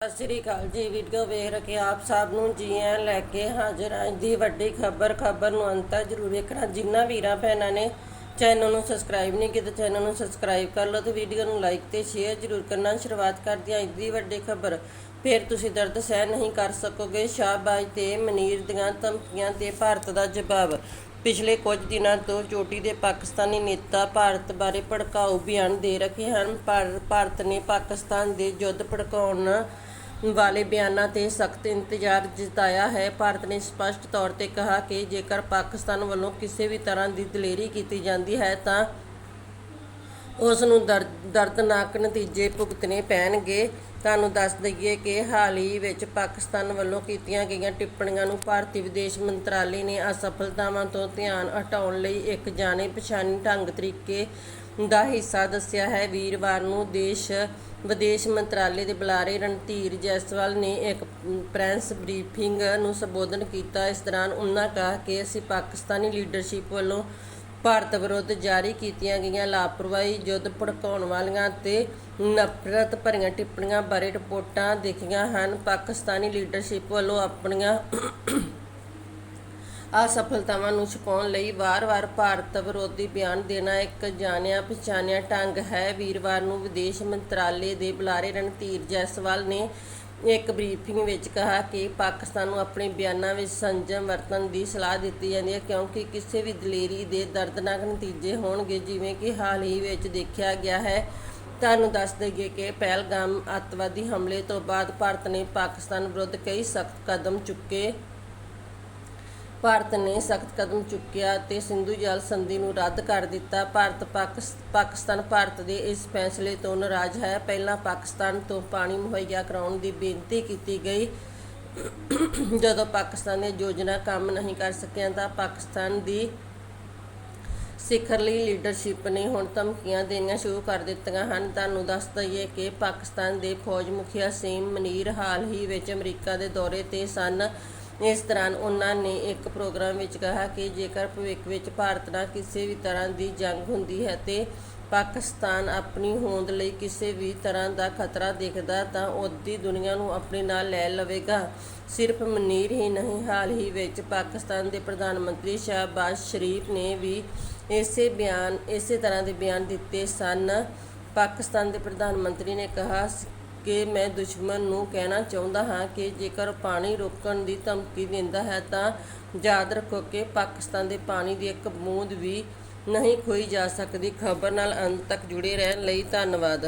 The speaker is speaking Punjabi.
ਸਤਿ ਸ੍ਰੀ ਅਕਾਲ ਜੀ, ਵੀਡੀਓ ਵੇਖ ਰਹੇ ਆਪ ਸਭ ਨੂੰ ਜੀ ਆਇਆਂ ਲੈ ਕੇ ਹਾਜ਼ਰ ਹਾਂ। ਅੱਜ ਦੀ ਵੱਡੀ ਖਬਰ ਖਬਰ ਨੂੰ ਅੰਤ ਤੱਕ ਜ਼ਰੂਰ ਵੇਖਣਾ। ਜਿਨ੍ਹਾਂ ਵੀਰਾਂ ਭੈਣਾਂ ਨੇ ਚੈਨਲ ਨੂੰ ਸਬਸਕ੍ਰਾਈਬ ਨਹੀਂ ਕੀਤਾ ਚੈਨਲ ਨੂੰ ਸਬਸਕ੍ਰਾਈਬ ਕਰ ਲਓ ਤੇ ਵੀਡੀਓ ਨੂੰ ਲਾਈਕ ਤੇ ਸ਼ੇਅਰ ਜ਼ਰੂਰ ਕਰਨਾ। ਸ਼ੁਰੂਆਤ ਕਰਦੇ ਹਾਂ ਅੱਜ ਦੀ ਵੱਡੀ ਖਬਰ। ਫਿਰ ਤੁਸੀਂ ਦਰਦ ਸਹਿ ਨਹੀਂ ਕਰ ਸਕੋਗੇ। ਸ਼ਾਹਬਾਜ਼ ਤੇ ਮਨੀਰ ਦੀਆਂ ਧਮਕੀਆਂ ਤੇ ਭਾਰਤ ਦਾ ਜਵਾਬ। ਪਿਛਲੇ ਕੁਝ ਦਿਨਾਂ ਤੋਂ ਚੋਟੀ ਦੇ ਪਾਕਿਸਤਾਨੀ ਨੇਤਾ ਭਾਰਤ ਬਾਰੇ ਭੜਕਾਊ ਬਿਆਨ ਦੇ ਰਹੇ ਹਨ। ਪਰ ਭਾਰਤ ਨੇ ਪਾਕਿਸਤਾਨ ਦੇ ਯੁੱਧ ਭੜਕਾਉਣ ਵਾਲੇ ਬਿਆਨਾਂ ਤੇ ਸਖਤ ਇੰਤਜ਼ਾਰ ਜਤਾਇਆ ਹੈ। ਭਾਰਤ ਨੇ ਸਪਸ਼ਟ ਤੌਰ ਤੇ ਕਿਹਾ ਕਿ ਜੇਕਰ ਪਾਕਿਸਤਾਨ ਵੱਲੋਂ ਕਿਸੇ ਵੀ ਤਰ੍ਹਾਂ ਦੀ ਦਲੇਰੀ ਕੀਤੀ ਜਾਂਦੀ ਹੈ, ਤਾਂ ਉਸ ਨੂੰ ਦਰਦਨਾਕ ਨਤੀਜੇ ਭੁਗਤਣੇ ਪੈਣਗੇ। ਤੁਹਾਨੂੰ ਦੱਸ ਦਈਏ ਕਿ ਹਾਲ ਹੀ ਵਿੱਚ ਪਾਕਿਸਤਾਨ ਵੱਲੋਂ ਕੀਤੀਆਂ ਗਈਆਂ ਟਿੱਪਣੀਆਂ ਨੂੰ ਭਾਰਤੀ ਵਿਦੇਸ਼ ਮੰਤਰਾਲੇ ਨੇ ਅਸਫਲਤਾਵਾਂ ਤੋਂ ਧਿਆਨ ਹਟਾਉਣ ਲਈ ਇੱਕ ਜਾਣੇ ਪਛਾਣੇ ਢੰਗ ਤਰੀਕੇ ਦਾ ਹਿੱਸਾ ਦੱਸਿਆ ਹੈ। ਵੀਰਵਾਰ ਨੂੰ ਦੇਸ਼ ਵਿਦੇਸ਼ ਮੰਤਰਾਲੇ ਦੇ ਬੁਲਾਰੇ ਰਣਧੀਰ ਜੈਸਵਾਲ ਨੇ ਇੱਕ ਪ੍ਰੈਸ ਬਰੀਫਿੰਗ ਨੂੰ ਸੰਬੋਧਨ ਕੀਤਾ। ਇਸ ਦੌਰਾਨ ਉਹਨਾਂ ਕਿਹਾ ਕਿ ਅਸੀਂ ਪਾਕਿਸਤਾਨੀ ਲੀਡਰਸ਼ਿਪ ਵੱਲੋਂ ਭਾਰਤ ਵਿਰੁੱਧ ਜਾਰੀ ਕੀਤੀਆਂ ਗਈਆਂ ਲਾਪਰਵਾਹੀ ਯੁੱਧ ਭੜਕਾਉਣ ਵਾਲੀਆਂ ਤੇ ਨਫ਼ਰਤ ਭਰੀਆਂ ਟਿੱਪਣੀਆਂ ਬਾਰੇ ਰਿਪੋਰਟਾਂ ਦੇਖੀਆਂ ਹਨ। ਪਾਕਿਸਤਾਨੀ ਲੀਡਰਸ਼ਿਪ ਵੱਲੋਂ ਆਪਣੀਆਂ ਅਸਫਲਤਾਵਾਂ ਨੂੰ ਛੁਪਾਉਣ ਲਈ ਵਾਰ-ਵਾਰ ਭਾਰਤ ਵਿਰੋਧੀ ਬਿਆਨ ਦੇਣਾ ਇੱਕ ਜਾਣਿਆ ਪਛਾਣਿਆ ਢੰਗ ਹੈ। ਵੀਰਵਾਰ ਨੂੰ ਵਿਦੇਸ਼ ਮੰਤਰਾਲੇ ਦੇ ਬੁਲਾਰੇ ਰਣਧੀਰ ਜੈਸਵਾਲ ਨੇ ਇੱਕ ਬਰੀਫਿੰਗ ਵਿੱਚ ਕਿਹਾ ਕਿ ਪਾਕਿਸਤਾਨ ਨੂੰ ਆਪਣੇ ਬਿਆਨਾਂ ਵਿੱਚ ਸੰਜਮ ਵਰਤਣ ਦੀ ਸਲਾਹ ਦਿੱਤੀ ਜਾਂਦੀ ਹੈ, ਕਿਉਂਕਿ ਕਿਸੇ ਵੀ ਦਲੇਰੀ ਦੇ ਦਰਦਨਾਕ ਨਤੀਜੇ ਹੋਣਗੇ, ਜਿਵੇਂ ਕਿ ਹਾਲ ਹੀ ਵਿੱਚ ਦੇਖਿਆ ਗਿਆ ਹੈ। ਤੁਹਾਨੂੰ ਦੱਸ ਦਈਏ ਕਿ ਪਹਿਲਗਾਮ ਅੱਤਵਾਦੀ ਹਮਲੇ ਤੋਂ ਬਾਅਦ ਭਾਰਤ ਨੇ ਪਾਕਿਸਤਾਨ ਵਿਰੁੱਧ ਕਈ ਸਖਤ ਕਦਮ ਚੁੱਕੇ। ਭਾਰਤ ਨੇ ਸਖਤ ਕਦਮ ਚੁੱਕਿਆ ਅਤੇ ਸਿੰਧੂ ਜਲ ਸੰਧੀ ਨੂੰ ਰੱਦ ਕਰ ਦਿੱਤਾ। ਭਾਰਤ ਪਾਕਿਸ- ਪਾਕਿਸਤਾਨ ਭਾਰਤ ਦੇ ਇਸ ਫੈਸਲੇ ਤੋਂ ਨਾਰਾਜ਼ ਹੈ। ਪਹਿਲਾਂ ਪਾਕਿਸਤਾਨ ਤੋਂ ਪਾਣੀ ਮੁਹੱਈਆ ਕਰਾਉਣ ਦੀ ਬੇਨਤੀ ਕੀਤੀ ਗਈ। ਜਦੋਂ ਪਾਕਿਸਤਾਨ ਨੇ ਯੋਜਨਾ ਕੰਮ ਨਹੀਂ ਕਰ ਸਕਿਆ ਤਾਂ ਪਾਕਿਸਤਾਨ ਦੀ ਸਿਖਰਲੀ ਲੀਡਰਸ਼ਿਪ ਨੇ ਹੁਣ ਧਮਕੀਆਂ ਦੇਣੀਆਂ ਸ਼ੁਰੂ ਕਰ ਦਿੱਤੀਆਂ ਹਨ। ਤੁਹਾਨੂੰ ਦੱਸ ਦਈਏ ਕਿ ਪਾਕਿਸਤਾਨ ਦੇ ਫੌਜ ਮੁਖੀਆ ਸੀਮ ਮਨੀਰ ਹਾਲ ਹੀ ਵਿੱਚ ਅਮਰੀਕਾ ਦੇ ਦੌਰੇ ਤੇ ਸਨ। ਇਸ ਦੌਰਾਨ ਉਹਨਾਂ ਨੇ ਇੱਕ ਪ੍ਰੋਗਰਾਮ ਵਿੱਚ ਕਿਹਾ ਕਿ ਜੇਕਰ ਭਵਿੱਖ ਵਿੱਚ ਭਾਰਤ ਨਾਲ ਕਿਸੇ ਵੀ ਤਰ੍ਹਾਂ ਦੀ ਜੰਗ ਹੁੰਦੀ ਹੈ ਤੇ ਪਾਕਿਸਤਾਨ ਆਪਣੀ ਹੋਂਦ ਲਈ ਕਿਸੇ ਵੀ ਤਰ੍ਹਾਂ ਦਾ ਖਤਰਾ ਦੇਖਦਾ ਤਾਂ ਉਹਦੀ ਦੁਨੀਆ ਨੂੰ ਆਪਣੇ ਨਾਲ ਲੈ ਲਵੇਗਾ। ਸਿਰਫ ਮਨੀਰ ਹੀ ਨਹੀਂ, ਹਾਲ ਹੀ ਵਿੱਚ ਪਾਕਿਸਤਾਨ ਦੇ ਪ੍ਰਧਾਨ ਮੰਤਰੀ ਸ਼ਹਿਬਾਜ਼ ਸ਼ਰੀਫ ਨੇ ਵੀ ਇਸੇ ਬਿਆਨ, ਇਸੇ ਤਰ੍ਹਾਂ ਦੇ ਬਿਆਨ ਦਿੱਤੇ ਸਨ। ਪਾਕਿਸਤਾਨ ਦੇ ਪ੍ਰਧਾਨ ਮੰਤਰੀ ਨੇ ਕਿਹਾ ਕਿ ਮੈਂ ਦੁਸ਼ਮਣ ਨੂੰ ਕਹਿਣਾ ਚਾਹੁੰਦਾ ਹਾਂ ਕਿ ਜੇਕਰ ਪਾਣੀ ਰੋਕਣ ਦੀ ਧਮਕੀ ਦਿੰਦਾ ਹੈ ਤਾਂ ਯਾਦ ਰੱਖੋ ਕਿ ਪਾਕਿਸਤਾਨ ਦੇ ਪਾਣੀ ਦੀ ਇੱਕ ਬੂੰਦ ਵੀ ਨਹੀਂ ਖੋਈ ਜਾ ਸਕਦੀ। ਖਬਰ ਨਾਲ ਅੰਤ ਤੱਕ ਜੁੜੇ ਰਹਿਣ ਲਈ ਧੰਨਵਾਦ।